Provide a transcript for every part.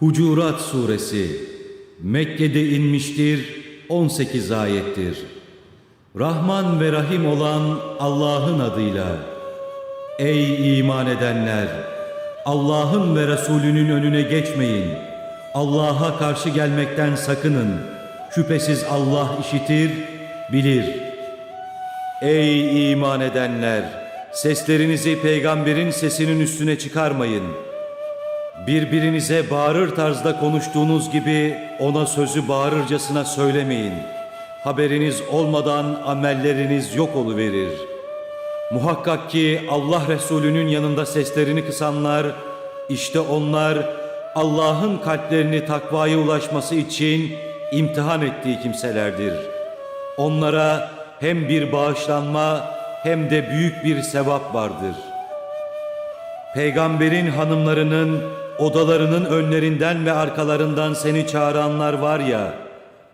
Hucurat Suresi Mekke'de inmiştir 18 ayettir. Rahman ve Rahim olan Allah'ın adıyla Ey iman edenler! Allah'ın ve Resulünün önüne geçmeyin. Allah'a karşı gelmekten sakının. Şüphesiz Allah işitir, bilir. Ey iman edenler! Seslerinizi peygamberin sesinin üstüne çıkarmayın. Birbirinize bağırır tarzda konuştuğunuz gibi ona sözü bağırırcasına söylemeyin. Haberiniz olmadan amelleriniz yok oluverir. Muhakkak ki Allah Resulü'nün yanında seslerini kısanlar, işte onlar Allah'ın kalplerini takvaya ulaşması için imtihan ettiği kimselerdir. Onlara hem bir bağışlanma hem de büyük bir sevap vardır. Peygamberin hanımlarının odalarının önlerinden ve arkalarından seni çağıranlar var ya,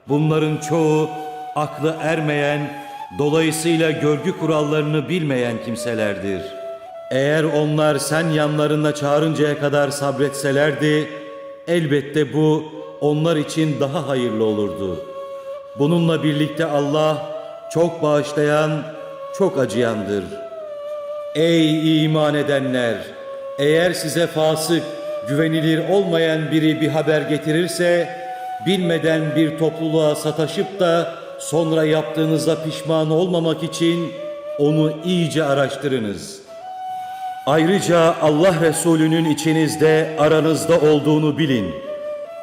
bunların çoğu aklı ermeyen, dolayısıyla görgü kurallarını bilmeyen kimselerdir. Eğer onlar sen yanlarına çağırıncaya kadar sabretselerdi, elbette bu onlar için daha hayırlı olurdu. Bununla birlikte Allah çok bağışlayan, çok acıyandır. Ey iman edenler! Eğer size fasık, güvenilir olmayan biri bir haber getirirse, bilmeden bir topluluğa sataşıp da sonra yaptığınızda pişman olmamak için onu iyice araştırınız. Ayrıca Allah Resulü'nün içinizde aranızda olduğunu bilin.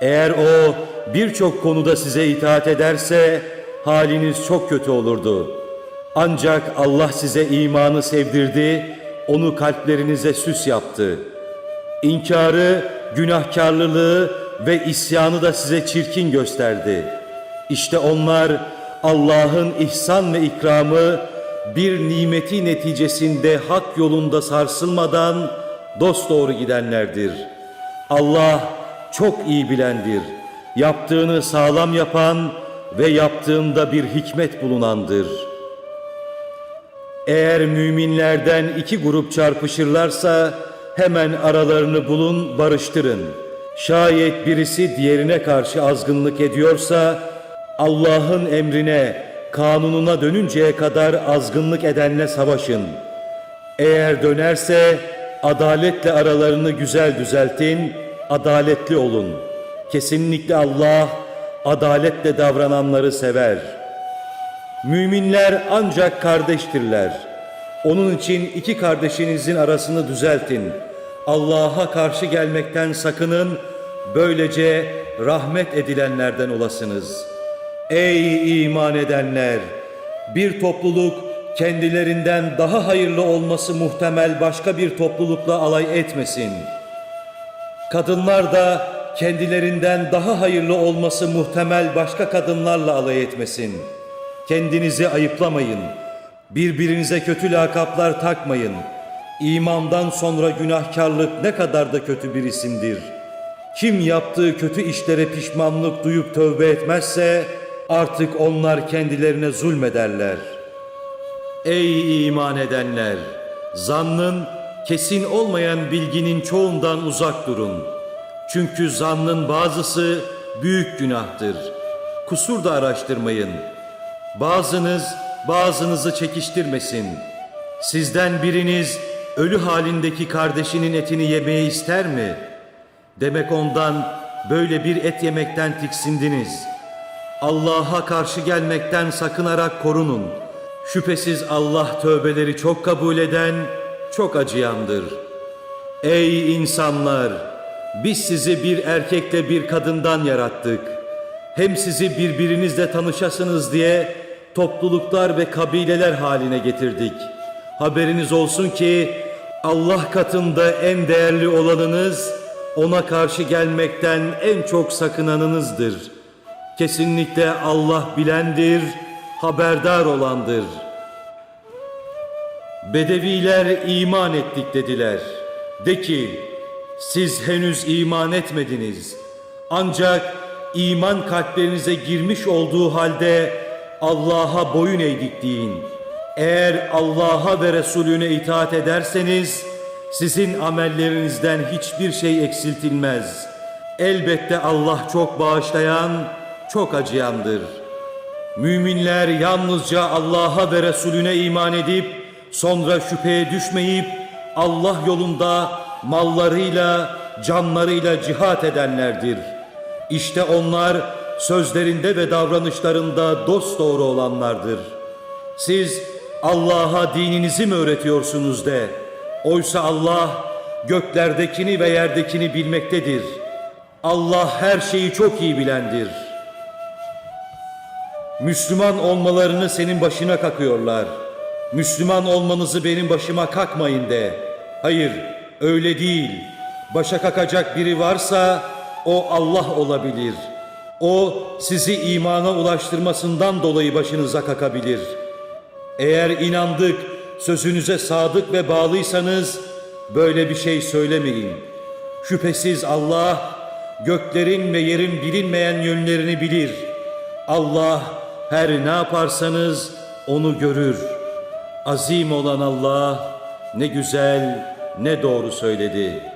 Eğer o birçok konuda size itaat ederse haliniz çok kötü olurdu. Ancak Allah size imanı sevdirdi, onu kalplerinize süs yaptı. İnkarı, günahkarlılığı ve isyanı da size çirkin gösterdi. İşte onlar Allah'ın ihsan ve ikramı bir nimeti neticesinde hak yolunda sarsılmadan dosdoğru gidenlerdir. Allah çok iyi bilendir. Yaptığını sağlam yapan ve yaptığında bir hikmet bulunandır.'' Eğer müminlerden iki grup çarpışırlarsa hemen aralarını bulun, barıştırın. Şayet birisi diğerine karşı azgınlık ediyorsa Allah'ın emrine, kanununa dönünceye kadar azgınlık edenle savaşın. Eğer dönerse adaletle aralarını güzel düzeltin, adaletli olun. Kesinlikle Allah adaletle davrananları sever.'' Müminler ancak kardeştirler. Onun için iki kardeşinizin arasını düzeltin. Allah'a karşı gelmekten sakının, böylece rahmet edilenlerden olasınız. Ey iman edenler! Bir topluluk kendilerinden daha hayırlı olması muhtemel başka bir toplulukla alay etmesin. Kadınlar da kendilerinden daha hayırlı olması muhtemel başka kadınlarla alay etmesin.'' Kendinizi ayıplamayın. Birbirinize kötü lakaplar takmayın. İmandan sonra günahkarlık ne kadar da kötü bir isimdir. Kim yaptığı kötü işlere pişmanlık duyup tövbe etmezse artık onlar kendilerine zulmederler. Ey iman edenler! Zannın kesin olmayan bilginin çoğundan uzak durun. Çünkü zannın bazısı büyük günahtır. Kusur da araştırmayın.'' Bazınız bazınızı çekiştirmesin. Sizden biriniz ölü halindeki kardeşinin etini yemeyi ister mi? Demek ondan böyle bir et yemekten tiksindiniz. Allah'a karşı gelmekten sakınarak korunun. Şüphesiz Allah tövbeleri çok kabul eden, çok acıyandır. Ey insanlar! Biz sizi bir erkekle bir kadından yarattık. Hem sizi birbirinizle tanışasınız diye topluluklar ve kabileler haline getirdik. Haberiniz olsun ki Allah katında en değerli olanınız ona karşı gelmekten en çok sakınanınızdır. Kesinlikle Allah bilendir, haberdar olandır. Bedeviler iman ettik dediler. De ki, siz henüz iman etmediniz. Ancak iman kalplerinize girmiş olduğu halde Allah'a boyun eğdik deyin. Eğer Allah'a ve Resulüne itaat ederseniz sizin amellerinizden hiçbir şey eksiltilmez. Elbette Allah çok bağışlayan, çok acıyandır. Müminler yalnızca Allah'a ve Resulüne iman edip sonra şüpheye düşmeyip Allah yolunda mallarıyla, canlarıyla cihat edenlerdir. İşte onlar sözlerinde ve davranışlarında dosdoğru olanlardır. Siz Allah'a dininizi mi öğretiyorsunuz de? Oysa Allah göklerdekini ve yerdekini bilmektedir. Allah her şeyi çok iyi bilendir. Müslüman olmalarını senin başına kakıyorlar. Müslüman olmanızı benim başıma kakmayın de. Hayır, öyle değil. Başa kakacak biri varsa o Allah olabilir. O sizi imana ulaştırmasından dolayı başınıza kakabilir. Eğer inandık, sözünüze sadık ve bağlıysanız böyle bir şey söylemeyin. Şüphesiz Allah göklerin ve yerin bilinmeyen yönlerini bilir. Allah her ne yaparsanız onu görür. Azim olan Allah ne güzel ne doğru söyledi.''